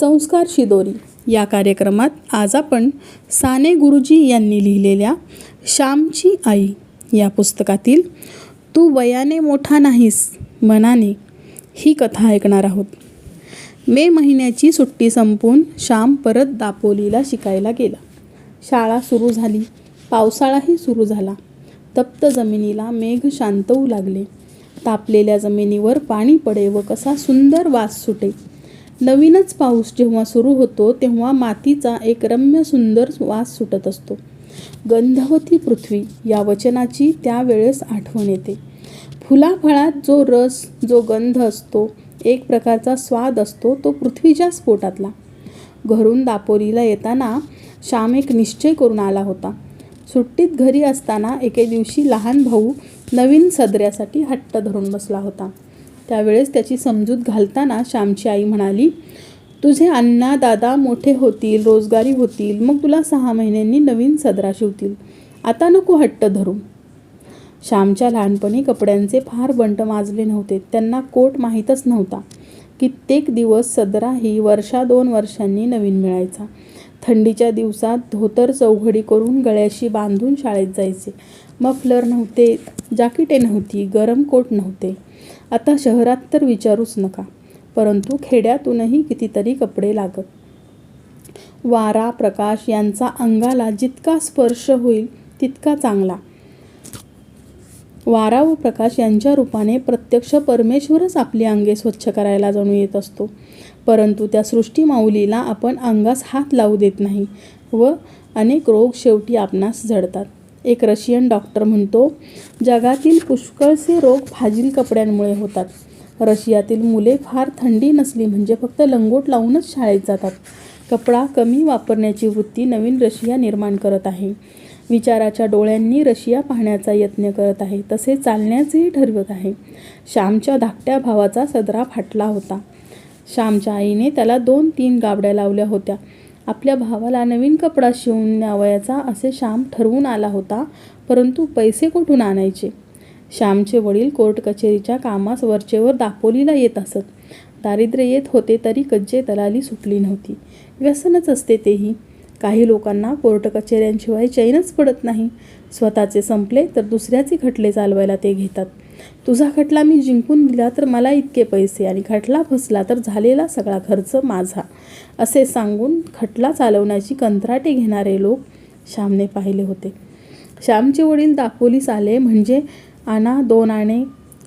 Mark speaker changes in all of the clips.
Speaker 1: संस्कार शिदोरी. या कार्यक्रमात आज आपण साने गुरुजी यांनी लिहिलेल्या श्यामची आई या पुस्तकातील तू वयाने मोठा नाहीस मनाने ही कथा ऐकणार आहोत. मे महिन्याची सुट्टी संपून श्याम परत दापोलीला शिकायला गेला. शाळा सुरू झाली. पावसाळाही सुरू झाला. तप्त जमिनीला मेघ शांतवू लागले. तापलेल्या जमिनीवर पाणी पडे व कसा सुंदर वास सुटे. नवीनच पाऊस जेव्हा सुरू होतो तेव्हा मातीचा एक रम्य सुंदर वास सुटत असतो. गंधवती पृथ्वी या वचनाची त्यावेळेस आठवण येते. फुलाफळात जो रस जो गंध असतो एक प्रकारचा स्वाद असतो तो पृथ्वीच्या स्फोटातला घरून दापोलीला येताना श्याम एक निश्चय करून आला होता. सुट्टीत घरी असताना एके दिवशी लहान भाऊ नवीन सदऱ्यासाठी हट्ट धरून बसला होता. त्यावेळेस त्याची समजूत घालताना श्यामची आई म्हणाली तुझे अण्णा दादा मोठे होतील रोजगारी होतील मग तुला सहा महिन्यांनी नवीन सदरा शिवतील. आता नको हट्ट धरू श्यामच्या लहानपणी कपड्यांचे फार बंट माजले नव्हते. त्यांना कोट माहीतच नव्हता. कित्येक दिवस सदरा ही वर्षा दोन वर्षांनी नवीन मिळायचा. थंडीच्या दिवसात धोतर चौघडी करून गळ्याशी बांधून शाळेत जायचे. मफलर नव्हते जाकिटे नव्हती गरम कोट नव्हते. आता शहरात तर विचारूच नका परंतु खेड्यातूनही कितीतरी कपडे लागत. वारा प्रकाश यांचा अंगाला जितका स्पर्श होईल तितका चांगला. वारा व प्रकाश यांच्या रूपाने प्रत्यक्ष परमेश्वरच आपली अंगे स्वच्छ करायला जाणू येत असतो. परंतु त्या सृष्टी माऊलीला आपण अंगास हात लावू देत नाही व अनेक रोग शेवटी आपणास जडतात एक रशियन डॉक्टर म्हणतो जगातील पुष्कळसे रोग फाजील कपड्यांमुळे होतात. रशियातील मुले फार थंडी नसली म्हणजे फक्त लंगोट लावूनच शाळेत जातात. कपडा कमी वापरण्याची वृत्ती नवीन रशिया निर्माण करत आहे. विचाराच्या डोळ्यांनी रशिया पाहण्याचा यत्न करत आहे तसे चालण्याचेही ठरवत आहे. श्यामच्या धाकट्या भावाचा सदरा फाटला होता. श्यामच्या आईने त्याला दोन तीन गाबड्या लावल्या होत्या. आपल्या भावाला नवीन कपडा शिवून न्यावयाचा असे श्याम ठरवून आला होता परंतु पैसे कुठून आणायचे? श्यामचे वडील कोर्ट कचेरीच्या कामास वरचेवर दापोलीला येत असत. दारिद्र्य येत होते तरी कज्जे दलाली सुटली नव्हती. व्यसनच असते तेही. काही लोकांना कोर्ट कचेऱ्यांशिवाय चैनच पडत नाही. स्वतःचे संपले तर दुसऱ्याचे खटले चालवायला ते घेतात. तुझा खटला मी जिंकून दिला तर मला इतके पैसे आणि खटला फसला तर झालेला सगळा खर्च माझा असे सांगून खटला चालवण्याची कंत्राटे घेणारे लोक श्यामने पाहिले होते. श्यामचे वडील दापोलीस आले म्हणजे आणा दोन आणे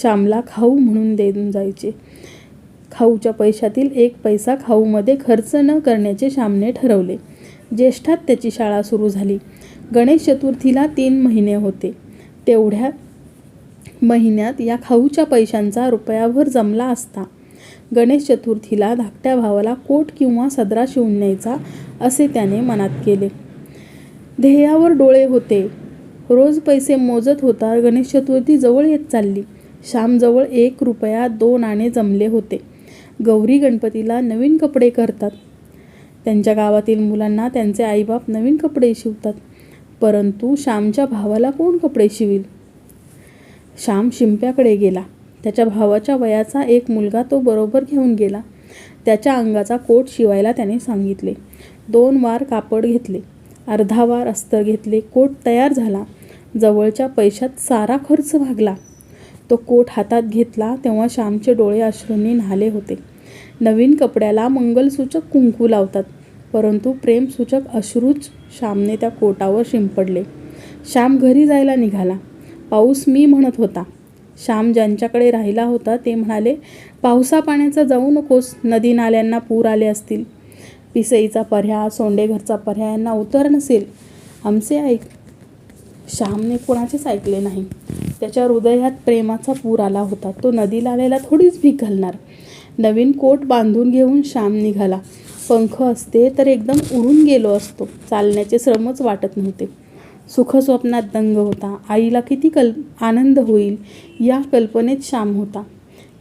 Speaker 1: श्यामला खाऊ म्हणून देऊन जायचे. खाऊच्या पैशातील एक पैसा खाऊमध्ये खर्च न करण्याचे श्यामने ठरवले. ज्येष्ठात त्याची शाळा सुरू झाली. गणेश चतुर्थीला तीन महिने होते. तेवढ्या महिन्यात या खाऊच्या पैशांचा रुपयाभर जमला असता. गणेश चतुर्थीला धाकट्या भावाला कोट किंवा सदरा शिवून न्यायचा असे त्याने मनात केले. ध्येयावर डोळे होते. रोज पैसे मोजत होता गणेश चतुर्थी जवळ येत चालली. श्यामजवळ एक रुपया दोन आणे जमले होते. गौरी गणपतीला नवीन कपडे करतात. त्यांच्या गावातील मुलांना त्यांचे आईबाप नवीन कपडे शिवतात. परंतु श्यामच्या भावाला कोण कपडे शिवील? श्याम शिंप्याकडे गेला. त्याच्या भावाच्या वयाचा एक मुलगा तो बरोबर घेऊन गेला. त्याच्या अंगाचा कोट शिवायला त्याने सांगितले. दोन वार कापड घेतले. अर्धा वार अस्तर घेतले. कोट तयार झाला. जवळच्या पैशात सारा खर्च भागला. तो कोट हातात घेतला तेव्हा श्यामचे डोळे अश्रूंनी न्हाले होते. नवीन कपड्याला मंगलसूचक कुंकू लावतात. परंतु प्रेमसूचक अश्रूच श्यामने त्या कोटावर शिंपडले. श्याम घरी जायला निघाला. पाऊस मी म्हणत होता श्याम ज्यांच्याकडे राहिला होता ते म्हणाले पावसा पाण्याचा जाऊ नकोस. नदी नाल्यांना पूर आले असतील. पिसईचा पर्या सोंडेघरचा पर्या यांना उतर नसेल. आमचे ऐक श्यामने कोणाचेच ऐकले नाही. त्याच्या हृदयात प्रेमाचा पूर आला होता. तो नदीला आलेला थोडीच भीक घालणार. नवीन कोट बांधून घेऊन श्याम निघाला. पंख असते तर एकदम उडून गेलो असतो. चालण्याचे श्रमच वाटत नव्हते. सुखस्वप्नात दंग होता. आईला किती कल आनंद होईल या कल्पनेत श्याम होता.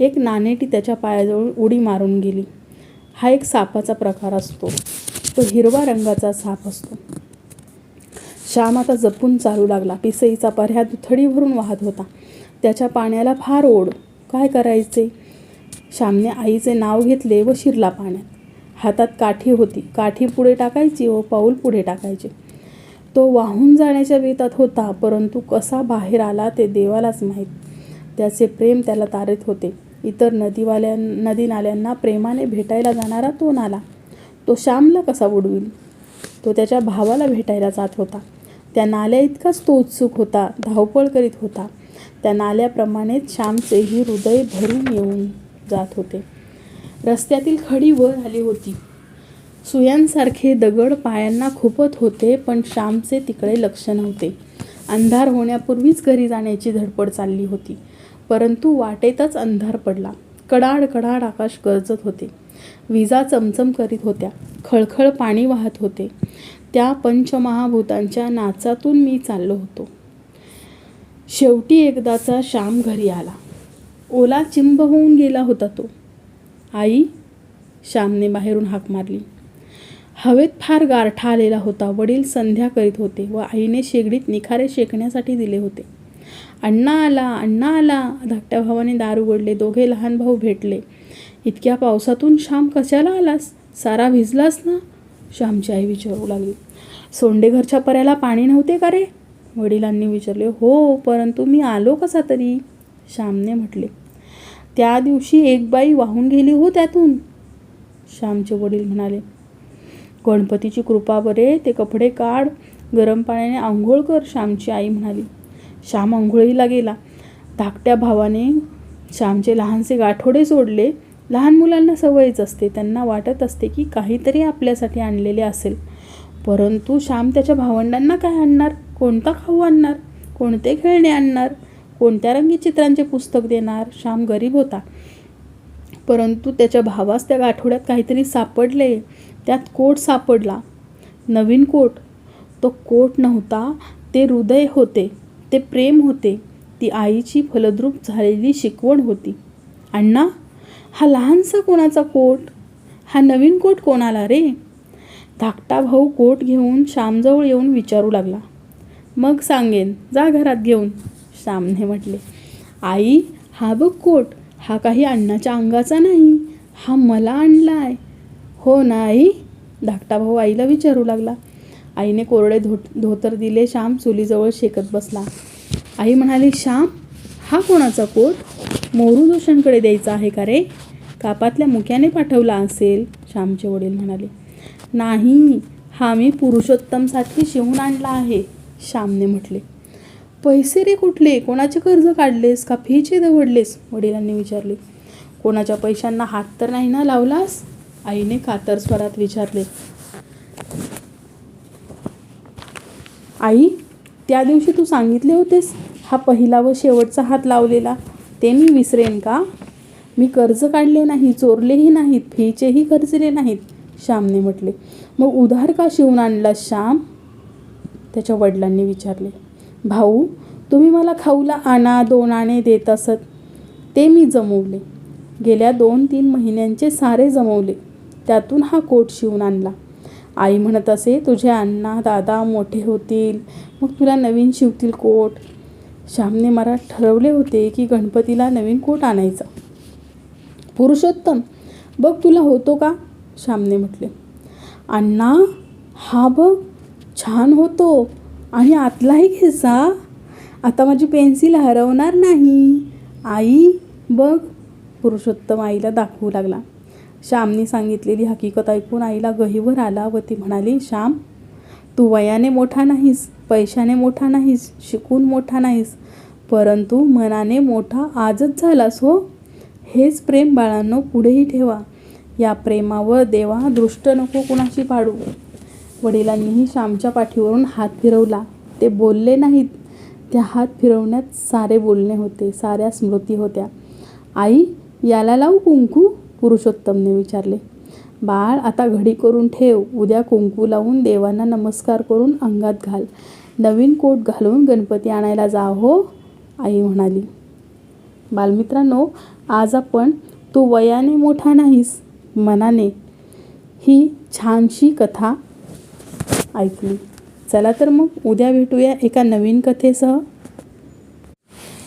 Speaker 1: एक नाणेटी त्याच्या पायाजवळ उडी मारून गेली. हा एक सापाचा प्रकार असतो. तो हिरवा रंगाचा साप असतो. श्याम आता जपून चालू लागला. पिसईचा पर्या दुथडी भरून वाहत होता. त्याच्या पाण्याला फार ओढ. काय करायचे? श्यामने आईचे नाव घेतले व शिरला पाण्यात. हातात काठी होती. काठी पुढे टाकायची व पाऊल पुढे टाकायचे. तो वाहून जाण्याच्या वेतात होता परंतु कसा बाहेर आला ते देवालाच माहीत. त्याचे प्रेम त्याला तारेत होते. इतर नदीवाल्या नदी नाल्यांना प्रेमाने भेटायला जाणारा तो नाला. तो श्यामला कसा बुडविल? तो त्याच्या भावाला भेटायला जात होता. त्या नाल्या इतकाच तो उत्सुक होता धावपळ करीत होता. त्या नाल्याप्रमाणेच श्यामचेही हृदय भरून येऊन जात होते. रस्त्यातील खडी वर आली होती. सुयांसारखे दगड पायांना खुपत होते पण श्यामचे तिकडे लक्ष नव्हते. अंधार होण्यापूर्वीच घरी जाण्याची धडपड चालली होती परंतु वाटेतच अंधार पडला. कडाड कडाड आकाश गरजत होते. विजा चमचम करीत होत्या. खळखळ पाणी वाहत होते. त्या पंचमहाभूतांच्या नाचातून मी चाललो होतो. शेवटी एकदाचा श्याम घरी आला. ओला चिंब होऊन गेला होता तो. आई श्यामने बाहेरून हाक मारली. हवेत फार गारठा आलेला होता. वडील संध्या करीत होते व आईने शेगडीत निखारे शेकण्यासाठी दिले होते. अण्णा आला अण्णा आला. धाकट्या भावाने दार उघडले. दोघे लहान भाऊ भेटले. इतक्या पावसातून श्याम कशाला आलास? सारा भिजलास ना? श्यामची आई विचारू लागली. सोंडेघरच्या पर्याला पाणी नव्हते का रे? वडिलांनी विचारले. हो परंतु मी आलो कसा तरी? श्यामने म्हटले त्या दिवशी एक बाई वाहून गेली हो त्यातून. श्यामचे वडील म्हणाले गणपतीची कृपा बरे ते कपडे काढ गरम पाण्याने आंघोळ कर श्यामची आई म्हणाली. श्याम आंघोळीला गेला. धाकट्या भावाने श्यामचे लहानसे गाठोडे सोडले. लहान मुलांना सवयच असते. त्यांना वाटत असते की काहीतरी आपल्यासाठी आणलेले असेल. परंतु श्याम त्याच्या भावंडांना काय आणणार? कोणता खाऊ आणणार? कोणते खेळणे आणणार? कोणत्या रंगी चित्रांचे पुस्तक देणार? श्याम गरीब होता. परंतु त्याच्या भावास त्या आठवड्यात काहीतरी सापडले. त्यात कोट सापडला. नवीन कोट. तो कोट नव्हता ते हृदय होते. ते प्रेम होते. ती आईची फलद्रूप झालेली शिकवण होती. अण्णा हा लहानसा कोणाचा कोट? हा नवीन कोट कोणाला रे? धाकटा भाऊ कोट घेऊन श्यामजवळ येऊन विचारू लागला. मग सांगेन जा घरात घेऊन. सामने म्हटले आई हा बघ कोट हा काही अण्णाच्या अंगाचा नाही हा मला आणला आहे हो ना आई धाकटा भाऊ आईला विचारू लागला. आईने कोरडे धो धोतर दिले श्याम चुलीजवळ शेकत बसला. आई म्हणाली श्याम हा कोणाचा कोट? मोरू जोशांकडे द्यायचा आहे का रे? कापातल्या मुक्याने पाठवला असेल श्यामचे वडील म्हणाले. नाही हा मी पुरुषोत्तमसाठी शिवून आणला आहे श्यामने म्हटले. पैसे रे कुठले? कोणाचे कर्ज काढलेस? का फीचे दवडलेस वडिलांनी विचारले. कोणाच्या पैशांना हात तर नाही ना लावलास? आईने कातर स्वरात विचारले. आई त्या दिवशी तू सांगितले होतेस हा पहिला व शेवटचा हात लावलेला. ते मी विसरेन का? मी कर्ज काढले नाही चोरलेही नाहीत फीचेही खर्चले नाहीत श्यामने म्हटले. मग उधार का शिवून आणला श्याम? त्याच्या वडिलांनी विचारले. भाऊ तुम्ही मला खाऊला आणा दोन आणे देत असत. ते मी जमवले. गेल्या दोन तीन महिन्यांचे सारे जमवले. त्यातून हा कोट शिवून आणला. आई म्हणत असे तुझे अण्णा दादा मोठे होतील. मग तुला नवीन शिवतील कोट. श्यामने मला ठरवले होते की गणपतीला नवीन कोट आणायचा. पुरुषोत्तम बघ तुला होतो का? श्यामने म्हटले. अण्णा हा बघ छान होतो. आणि आतलाही घ्यायचा आता माझी पेन्सिल हरवणार नाही. आई बघ. पुरुषोत्तम आईला दाखवू लागला. श्यामने सांगितलेली हकीकत ऐकून आईला गहीवर आला व ती म्हणाली श्याम तू वयाने मोठा नाहीस पैशाने मोठा नाहीस शिकून मोठा नाहीस परंतु मनाने मोठा आजच झालास हो. हेच प्रेम बाळांनो पुढेही ठेवा. या प्रेमावर देवा दृष्ट नको कुणाशी पाडू. वडिलांनीही श्यामच्या पाठीवरून हात फिरवला. ते बोलले नाहीत. त्या हात फिरवण्यात सारे बोलणे होते साऱ्या स्मृती होत्या. आई याला लावू कुंकू? पुरुषोत्तमने विचारले. बाळ आता घडी करून ठेव. उद्या कुंकू लावून देवांना नमस्कार करून अंगात घाल. नवीन कोट घालून गणपती आणायला जा हो आई म्हणाली. बालमित्रांनो आज आपण तू वयाने मोठा नाहीस मनाने. ही छानशी कथा ऐकली. चला तर मग उद्या भेटूया एका नवीन कथेसह.